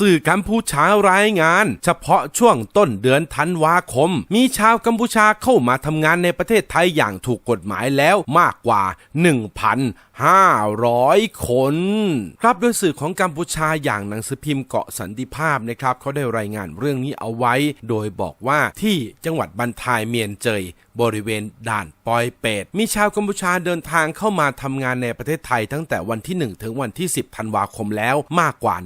สื่อกัมพูชารายงาน เฉพาะช่วงต้นเดือนธันวาคม มีชาวกัมพูชาเข้ามาทำงานในประเทศไทยอย่างถูกกฎหมายแล้วมากกว่า 1,500 คน ครับโดยสื่อของกัมพูชาอย่างหนังสือพิมพ์เกาะสันติภาพนะครับเขาได้รายงานเรื่องนี้เอาไว้ โดยบอกว่าที่จังหวัดบันทายเมียนเจยบริเวณด่านปอยเปตมีชาวกัมพูชาเดินทางเข้ามาทำงานในประเทศไทยตั้งแต่วันที่ 1 ถึงวันที่ 10 ธันวาคมแล้วมากกว่า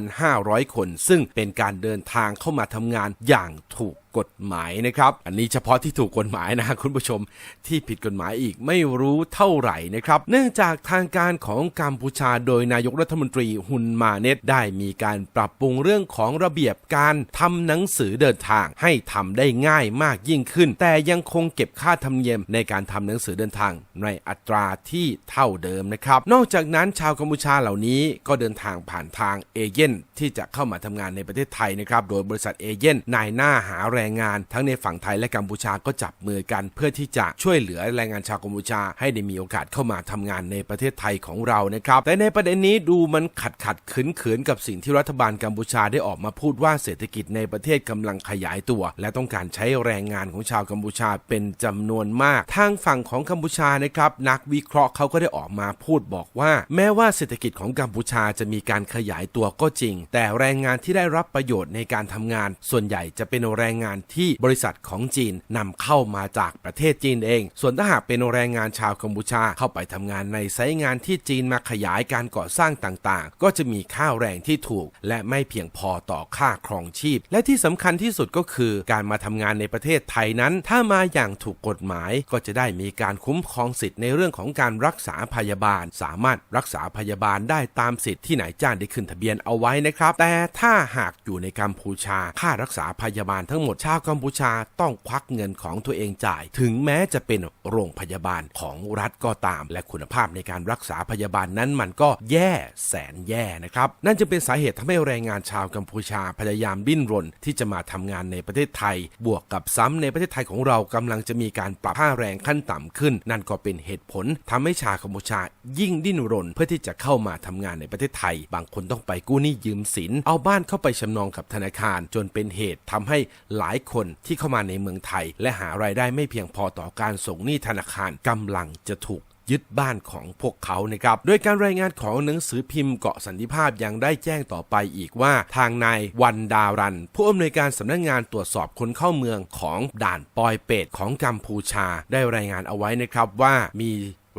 1,500คน ซึ่งเป็นการเดินทางเข้ามาทำงานอย่างถูกกฎหมายนะครับ อันนี้เฉพาะที่ถูกกฎหมายนะคุณผู้ชมที่ผิดกฎหมายอีกไม่รู้เท่าไหร่นะครับ เนื่องจากทางการของกัมพูชาโดยนายกรัฐมนตรีฮุนมาเนตได้มีการปรับปรุงเรื่องของระเบียบการทำหนังสือเดินทาง ให้ทำได้ง่ายมากยิ่งขึ้น แต่ยังคงเก็บค่าธรรมเนียมในการทำหนังสือเดินทางในอัตราที่เท่าเดิมนะครับ นอกจากนั้นชาวกัมพูชาเหล่านี้ก็เดินทางผ่านทางเอเย่นที่จะเข้ามาทำงานในประเทศไทยนะครับโดยบริษัทเอเย่นนายหน้าหาแรรงงาน ทั้งในฝั่งไทยและกัมพูชาก็จับมือกัน เพื่อที่จะช่วยเหลือแรงงานชาวกัมพูชา ให้ได้มีโอกาสเข้ามาทำงานในประเทศไทยของเรานะครับ แต่ในประเด็นนี้ดูมันขัดขัดขืนขืนกับสิ่งที่รัฐบาลกัมพูชาได้ออกมาพูดว่าเศรษฐกิจในประเทศกำลังขยายตัว และต้องการใช้แรงงานของชาวกัมพูชาเป็นจำนวนมาก ทางฝั่งของกัมพูชานะครับนักวิเคราะห์เขาก็ได้ออกมาพูดบอกว่า แม้ว่าเศรษฐกิจของกัมพูชาจะมีการขยายตัวก็จริง แต่แรงงานที่ได้รับประโยชน์ในการทำงาน ส่วนใหญ่จะเป็นแรงงานที่บริษัทของจีนนำเข้ามาจากประเทศจีนเอง ส่วนถ้าหากเป็นแรงงานชาวกัมพูชาเข้าไปทำงานในไซต์งานที่จีนมาขยายการก่อสร้างต่างๆ ก็จะมีค่าแรงที่ถูก และไม่เพียงพอต่อค่าครองชีพ และที่สำคัญที่สุดก็คือการมาทำงานในประเทศไทยนั้น ถ้ามาอย่างถูกกฎหมายก็จะได้มีการคุ้มครองสิทธิ์ในเรื่องของการรักษาพยาบาล สามารถรักษาพยาบาลได้ตามสิทธิ์ที่นายจ้างได้ขึ้นทะเบียนเอาไว้นะครับ แต่ถ้าหากอยู่ในกัมพูชาค่ารักษาพยาบาลทั้งหมดชาวกัมพูชาต้องควักเงินของตัวเองจ่าย ถึงแม้จะเป็นโรงพยาบาลของรัฐก็ตาม และคุณภาพในการรักษาพยาบาลนั้นมันก็แย่แสนแย่นะครับ นั่นจึงเป็นสาเหตุทำให้แรงงานชาวกัมพูชาพยายามดิ้นรน ที่จะมาทำงานในประเทศไทย บวกกับซ้ำในประเทศไทยของเรากำลังจะมีการปรับค่าแรงขั้นต่ำขึ้น นั่นก็เป็นเหตุผลทำให้ชาวกัมพูชายิ่งดิ้นรน เพื่อที่จะเข้ามาทำงานในประเทศไทย บางคนต้องไปกู้หนี้ยืมสิน เอาบ้านเข้าไปชำนองกับธนาคารจนเป็นเหตุทำให้หลายายคนที่เข้ามาในเมืองไทย และหารายได้ไม่เพียงพอต่อการส่งหนี้ธนาคารกำลังจะถูกยึดบ้านของพวกเขานะครับ โดยการรายงานของหนังสือพิมพ์เกาะสันติภาพยังได้แจ้งต่อไปอีกว่าทางนายวันดารัน ผู้อำนวยการสำนักงงานตรวจสอบคนเข้าเมืองของด่านปอยเปตของกัมพูชา ได้รายงานเอาไว้นะครับว่ามี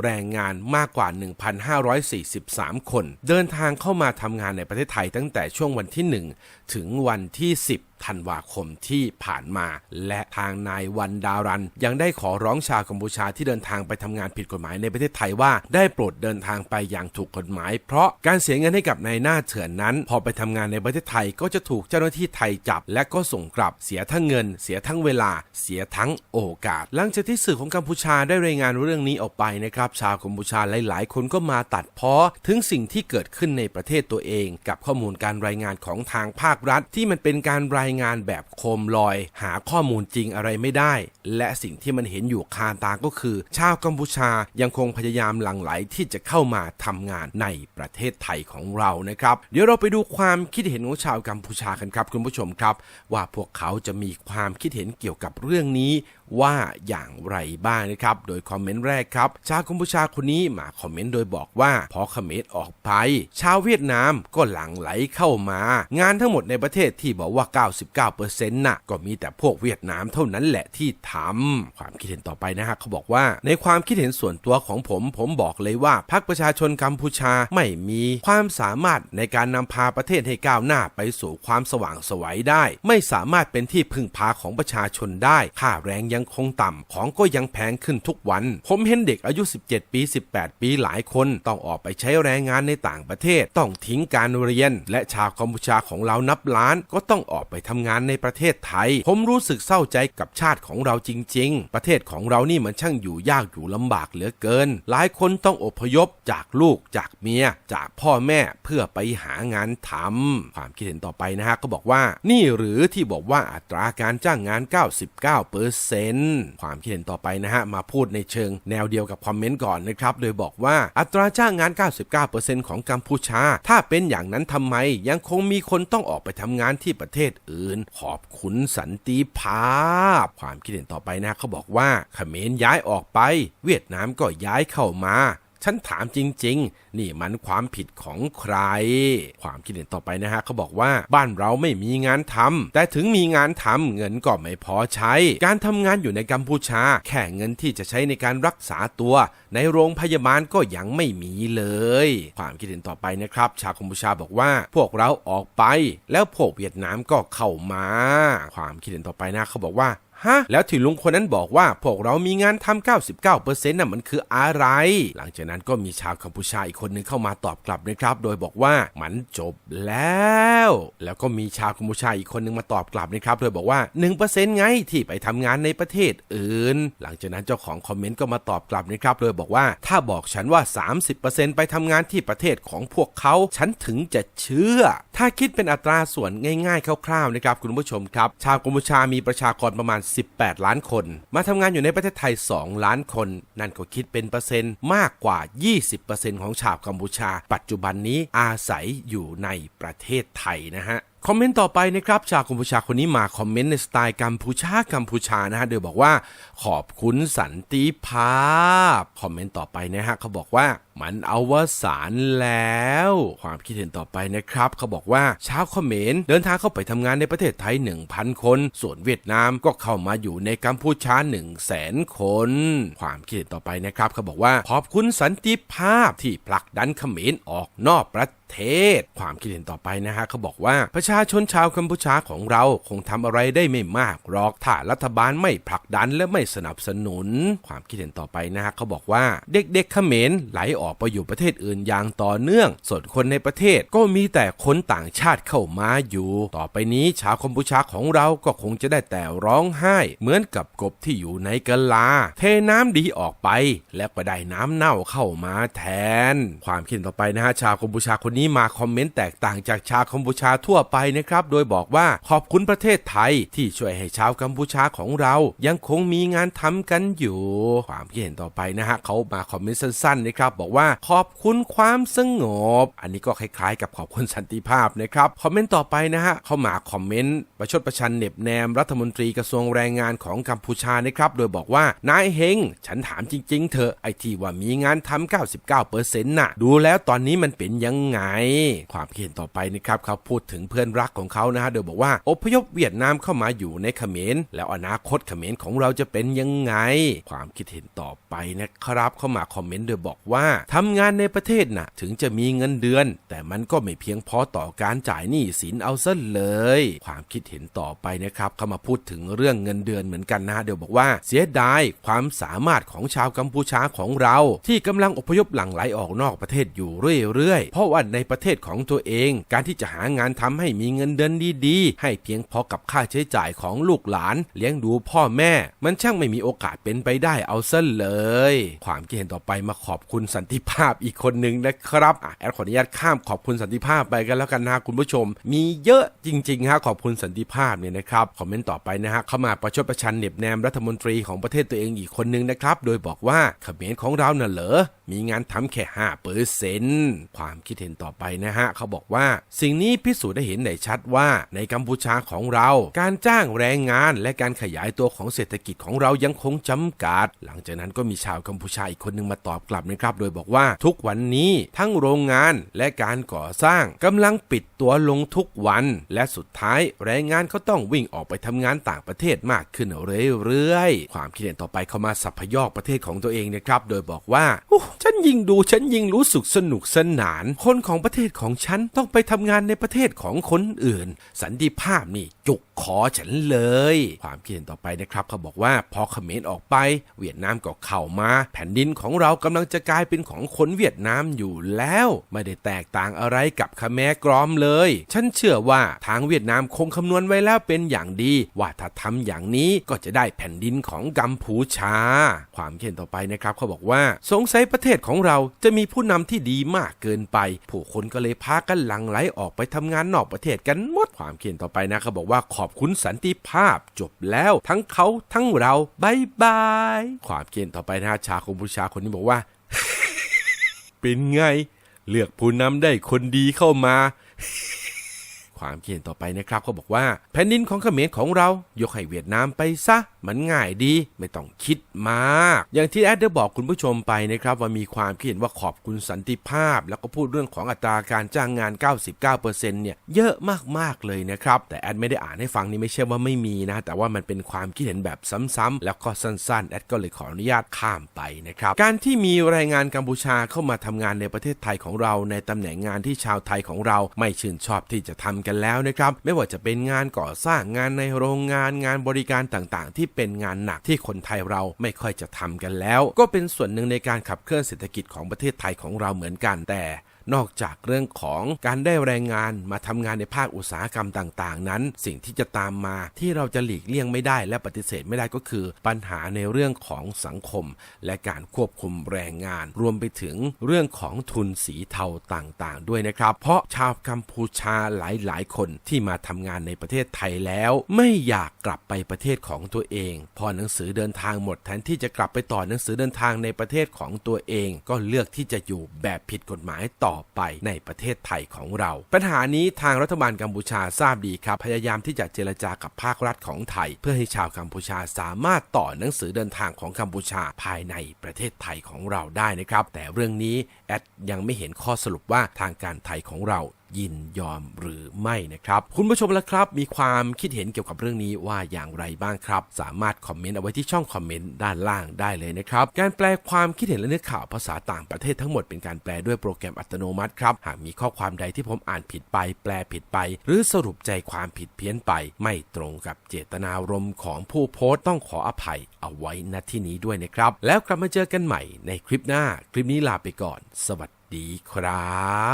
แรงงานมากกว่า 1,543 คน เดินทางเข้ามาทำงานในประเทศไทยตั้งแต่ช่วงวันที่ 1 ถึงวันที่ 10 ธันวาคมที่ผ่านมา และทางนายวันดารัน ยังได้ขอร้องชาวกัมพูชาที่เดินทางไปทำงานผิดกฎหมายในประเทศไทยว่า ได้โปรดเดินทางไปอย่างถูกกฎหมาย เพราะการเสียเงินให้กับนายหน้าเถื่อนนั้น พอไปทำงานในประเทศไทยก็จะถูกเจ้าหน้าที่ไทยจับ และก็ส่งกลับเสียทั้งเงิน เสียทั้งเวลา เสียทั้งโอกาส หลังจากที่สื่อของกัมพูชาได้รายงานเรื่องนี้ออกไปนะครับ ชาวกัมพูชาหลาย ๆ คนก็มาตัดพ้อถึงสิ่งที่เกิดขึ้นในประเทศตัวเอง กับข้อมูลการรายงานของทางภาครัฐที่มันเป็นการรายงานแบบโคมลอย หาข้อมูลจริงอะไรไม่ได้ และสิ่งที่มันเห็นอยู่คาตาก็คือ ชาวกัมพูชายังคงพยายามหลั่งไหลที่จะเข้ามาทำงานในประเทศไทยของเรานะครับ เดี๋ยวเราไปดูความคิดเห็นของชาวกัมพูชากันครับ คุณผู้ชมครับ ว่าพวกเขาจะมีความคิดเห็นเกี่ยวกับเรื่องนี้ ว่าอย่างไรบ้างนะครับ โดยคอมเมนต์แรกครับ ชาวกัมพูชาคนนี้มาคอมเมนต์โดยบอกว่าพอเขมรออกไป ชาวเวียดนามก็หลั่งไหลเข้ามา งานทั้งหมดในประเทศที่บอกว่า 99%น่ะก็มีแต่พวกเวียดนามเท่านั้นแหละที่ทำความคิดเห็นต่อไปนะฮะเขาบอกว่า ในความคิดเห็นส่วนตัวของผม ผมบอกเลยว่าพรรคประชาชนกัมพูชาไม่มีความสามารถในการนำพาประเทศให้ก้าวหน้าไปสู่ความสว่างไสวัยได้ ไม่สามารถเป็นที่พึ่งพาของประชาชนได้ค่าแรงยังคงต่ำ ของก็ยังแพงขึ้นทุกวัน ผมเห็นเด็กอายุ 17 ปี 18 ปีหลายคน ต้องออกไปใช้แรงงานในต่างประเทศ ต้องทิ้งการเรียน และชาวกัมพูชาของเรานับล้าน ก็ต้องออกไปทำงานในประเทศไทย ผมรู้สึกเศร้าใจกับชาติของเราจริง ๆ ประเทศของเรานี่มันช่างอยู่ยากอยู่ลำบากเหลือเกิน หลายคนต้องอพยพจากลูกจากเมีย จากพ่อแม่เพื่อไปหางานทำความคิดเห็นต่อไปนะฮะก็บอกว่า นี่หรือที่บอกว่าอัตราการจ้างงาน 99เปอร์เซ็นต์ ความคิดเห็นต่อไปนะฮะ มาพูดในเชิงแนวเดียวกับคอมเมนต์ก่อนนะครับ โดยบอกว่าอัตราจ้างงาน 99%ของกัมพูชา ถ้าเป็นอย่างนั้นทำไม ยังคงมีคนต้องออกไปทำงานที่ประเทศอื่น ขอบคุณสันติภาพ ความคิดเห็นต่อไปนะเขาบอกว่าเขมรย้ายออกไป เวียดนามก็ย้ายเข้ามา ฉันถามจริง ๆ นี่มันความผิดของใคร ความคิดเห็นต่อไปนะฮะเขาบอกว่าบ้านเราไม่มีงานทำแต่ถึงมีงานทำเงินก็ไม่พอใช้ การทำงานอยู่ในกัมพูชา แค่เงินที่จะใช้ในการรักษาตัว ในโรงพยาบาลก็ยังไม่มีเลย ความคิดเห็นต่อไปนะครับ ชาวกัมพูชาบอกว่าพวกเราออกไป แล้วพวกเวียดนามก็เข้ามา ความคิดเห็นต่อไปนะเขาบอกว่า ฮะ แล้วที่ลุงคนนั้นบอกว่า พวกเรามีงานทำ99%น่ะมันคืออะไร หลังจากนั้นก็มีชาวกัมพูชาอีกคนนึงเข้ามาตอบกลับนะครับ โดยบอกว่ามันจบแล้ว แล้วก็มีชาวกัมพูชาอีกคนนึงมาตอบกลับนะครับ โดยบอกว่า 1%ไงที่ไปทำงานในประเทศอื่น หลังจากนั้นเจ้าของคอมเมนต์ก็มาตอบกลับนะครับ โดยบอกว่าถ้าบอกฉันว่า 30%ไปทำงานที่ประเทศของพวกเขาฉันถึงจะเชื่อ ถ้าคิดเป็นอัตราส่วนง่ายๆคร่าวๆนะครับคุณผู้ชมครับ ชาวกัมพูชามีประชากรประมาณ18 ล้านคน มาทำงานอยู่ในประเทศไทย 2 ล้านคน นั่นก็คิดเป็นเปอร์เซ็นต์มากกว่า 20%ของชาวกัมพูชา ปัจจุบันนี้อาศัยอยู่ในประเทศไทยนะฮะคอมเมนต์ต่อไปนะครับชาวกัมพูชาคนนี้มาคอมเมนต์ในสไตล์กัมพูชากัมพูชานะฮะโดยบอกว่า ขอบคุณสันติภาพ คอมเมนต์ต่อไปนะฮะเขาบอกว่ามันอวสานแล้ว ความคิดเห็นต่อไปนะครับ เขาบอกว่าชาวเขมรเดินทางเข้าไปทำงานในประเทศไทย 1,000 คน ส่วนเวียดนามก็เข้ามาอยู่ในกัมพูชา1 0 0 0 0แสนคน ความคิดเห็นต่อไปนะครับ เขาบอกว่าขอบคุณสันติภาพที่ผลักดันเขมรออกนอกประเทศ ความคิดเห็นต่อไปนะฮะเขาบอกว่าประชาชนชาวกัมพูชาของเราคงทำอะไรได้ไม่มากหรอกถ้ารัฐบาลไม่ผลักดันและไม่สนับสนุน ความคิดเห็นต่อไปนะฮะเขาบอกว่าเด็กๆเขมรไหลออกไปอยู่ประเทศอื่นอย่างต่อเนื่อง ส่วนคนในประเทศก็มีแต่คนต่างชาติเข้ามาอยู่ ต่อไปนี้ชาวกัมพูชาของเราก็คงจะได้แต่ร้องไห้ เหมือนกับกบที่อยู่ในกะลา เทน้ำดีออกไป แล้วก็ได้น้ำเน่าเข้ามาแทน ความคิดเห็นต่อไปนะฮะชาวกัมพูชาคนนี้มาคอมเมนต์แตกต่างจากชาวกัมพูชาทั่วไปนะครับ โดยบอกว่าขอบคุณประเทศไทยที่ช่วยให้ชาวกัมพูชาของเรายังคงมีงานทำกันอยู่ ความคิดเห็นต่อไปนะฮะเขามาคอมเมนต์สั้นๆนะครับบอกว่าขอบคุณความสงบ อันนี้ก็คล้ายๆ กับขอบคุณสันติภาพนะครับ คอมเมนต์ต่อไปนะฮะ เข้ามาคอมเมนต์ ประชดประชันเน็บแนมรัฐมนตรีกระทรวงแรงงานของกัมพูชานะครับ โดยบอกว่านายเฮงฉันถามจริง ๆเถอไอที่ว่ามีงานทำ99%น่ะ ดูแล้วตอนนี้มันเป็นยังไง ความคิดเห็นต่อไปนะครับเขาพูดถึงเพื่อนรักของเขานะฮะโดยบอกว่าอพยพเวียดนามเข้ามาอยู่ในเขมรแล้วอนาคตเขมรของเราจะเป็นยังไง ความคิดเห็นต่อไปนะครับเข้ามาคอมเมนต์โดยบอกว่าทำงานในประเทศน่ะ ถึงจะมีเงินเดือน แต่มันก็ไม่เพียงพอต่อการจ่ายหนี้สินเอาซะเลย ความคิดเห็นต่อไปนะครับเข้ามาพูดถึงเรื่องเงินเดือนเหมือนกันนะเดี๋ยวบอกว่าเสียดายความสามารถของชาวกัมพูชาของเรา ที่กำลังอพยพหลั่งไหลออกนอกประเทศอยู่เรื่อยๆ เพราะว่าในประเทศของตัวเอง การที่จะหางานทำให้มีเงินเดือนดีๆ ให้เพียงพอกับค่าใช้จ่ายของลูกหลาน เลี้ยงดูพ่อแม่ มันช่างไม่มีโอกาสเป็นไปได้เอาซะเลย ความคิดเห็นต่อไปมาขอบคุณสันติภาพอีกคนหนึ่งนะครับอแอดขออนุญาตข้ามขอบคุณสันติภาพไปกันแล้วกันนะคุณผู้ชม มีเยอะจริงๆฮะขอบคุณสันติภาพเนี่ยนะครับคอมเมนต์ต่อไปนะฮะเข้ามาประชดประชันเหน็บแนมรัฐมนตรีของประเทศตัวเองอีกคนหนึงนะครับโดยบอกว่าเขมรของเราน่ะเหรอมีงานทำแค่ห้าเปอร์เซนต์ความคิดเห็นต่อไปนะฮะเขาบอกว่า สิ่งนี้พิสูจน์ได้เห็นได้ชัดว่า ในกัมพูชาของเรา การจ้างแรงงานและการขยายตัวของเศรษฐกิจของเรายังคงจำกัด หลังจากนั้นก็มีชาวกัมพูชาอีกคนหนึ่งมาตอบกลับนะครับโดยบอกว่าทุกวันนี้ทั้งโรงงานและการก่อสร้างกำลังปิดตัวลงทุกวัน และสุดท้ายแรงงานก็ต้องวิ่งออกไปทำงานต่างประเทศมากขึ้นเรื่อยๆ ความคิดเห็นต่อไปเข้ามาสัพยอกประเทศของตัวเองนะครับ โดยบอกว่าฉันยิ่งดูฉันยิ่งรู้สึกสนุกสนาน คนขของประเทศของฉันต้องไปทำงานในประเทศของคนอื่น สันติภาพนี่จุกขอฉันเลย ความคิดเห็นต่อไปนะครับเขาบอกว่าพอเขมรออกไป เวียดนามก็เข้ามา แผ่นดินของเรากำลังจะกลายเป็นของคนเวียดนามอยู่แล้ว ไม่ได้แตกต่างอะไรกับขแมกรอมเลย ฉันเชื่อว่าทางเวียดนามคงคำนวณไว้แล้วเป็นอย่างดี ว่าถ้าทำอย่างนี้ก็จะได้แผ่นดินของกัมพูชา ความคิดเห็นต่อไปนะครับเขาบอกว่าสงสัยประเทศของเราจะมีผู้นำที่ดีมากเกินไป ผู้คนก็เลยพากันหลั่งไหลออกไปทำงานนอกประเทศกันหมดความคิดเห็นต่อไปนะเขาบอกว่าขอบคุณสันติภาพจบแล้วทั้งเขาทั้งเราบายบาย ความคิดเห็นต่อไปนะชาวกัมพูชาคนนี้บอกว่า เป็นไง เลือกผู้นำได้คนดีเข้ามา ความคิดเห็นต่อไปนะครับเขาบอกว่า แผ่นดินของเขมรของเรา ยกให้เวียดนามไปซะ มันง่ายดีไม่ต้องคิดมาก อย่างที่แอดได้บอกคุณผู้ชมไปนะครับว่ามีความคิดเห็นว่าขอบคุณสันติภาพ แล้วก็พูดเรื่องของอัตราการจ้างงาน 99%เนี่ยเยอะมากๆเลยนะครับ แต่แอดไม่ได้อ่านให้ฟังนี่ไม่ใช่ว่าไม่มีนะ แต่ว่ามันเป็นความคิดเห็นแบบซ้ำๆแล้วก็สั้นๆแอดก็เลยขออนุญาตข้ามไปนะครับการที่มีแรงงานกัมพูชาเข้ามาทำงานในประเทศไทยของเราในตำแหน่งงานที่ชาวไทยของเราไม่ชื่นชอบที่จะทำกันแล้วนะครับ ไม่ว่าจะเป็นงานก่อสร้างงานในโรงงานงานบริการต่างๆ ที่เป็นงานหนักที่คนไทยเราไม่ค่อยจะทำกันแล้ว ก็เป็นส่วนหนึ่งในการขับเคลื่อนเศรษฐกิจของประเทศไทยของเราเหมือนกันแต่ นอกจากเรื่องของการได้แรงงานมาทำงานในภาคอุตสาหกรรมต่างๆ นั้น สิ่งที่จะตามมาที่เราจะหลีกเลี่ยงไม่ได้และปฏิเสธไม่ได้ก็คือ ปัญหาในเรื่องของสังคม และการควบคุมแรงงาน รวมไปถึงเรื่องของทุนสีเทาต่างๆ ด้วยนะครับ เพราะชาวกัมพูชาหลายๆ คนที่มาทำงานในประเทศไทยแล้ว ไม่อยากกลับไปประเทศของตัวเอง พอหนังสือเดินทางหมดแทนที่จะกลับไปต่อหนังสือเดินทางในประเทศของตัวเอง ก็เลือกที่จะอยู่แบบผิดกฎหมายต่อไปในประเทศไทยของเรา ปัญหานี้ทางรัฐบาลกัมพูชาทราบดีครับ พยายามที่จะเจรจากับภาครัฐของไทย เพื่อให้ชาวกัมพูชาสามารถต่อหนังสือเดินทางของกัมพูชาภายในประเทศไทยของเราได้นะครับ แต่เรื่องนี้แอดยังไม่เห็นข้อสรุปว่าทางการไทยของเรา ยินยอมหรือไม่นะครับ คุณผู้ชมละครับ มีความคิดเห็นเกี่ยวกับเรื่องนี้ว่าอย่างไรบ้างครับ สามารถคอมเมนต์เอาไว้ที่ช่องคอมเมนต์ด้านล่างได้เลยนะครับ การแปลความคิดเห็นและเนื้อข่าวภาษาต่างประเทศทั้งหมดเป็นการแปลด้วยโปรแกรมอัตโนมัติครับ หากมีข้อความใดที่ผมอ่านผิดไป แปลผิดไป หรือสรุปใจความผิดเพี้ยนไป ไม่ตรงกับเจตนารมณ์ของผู้โพสต์ต้องขออภัยเอาไว้ณที่นี้ด้วยนะครับ แล้วกลับมาเจอกันใหม่ในคลิปหน้า คลิปนี้ลาไปก่อน สวัสดีครับ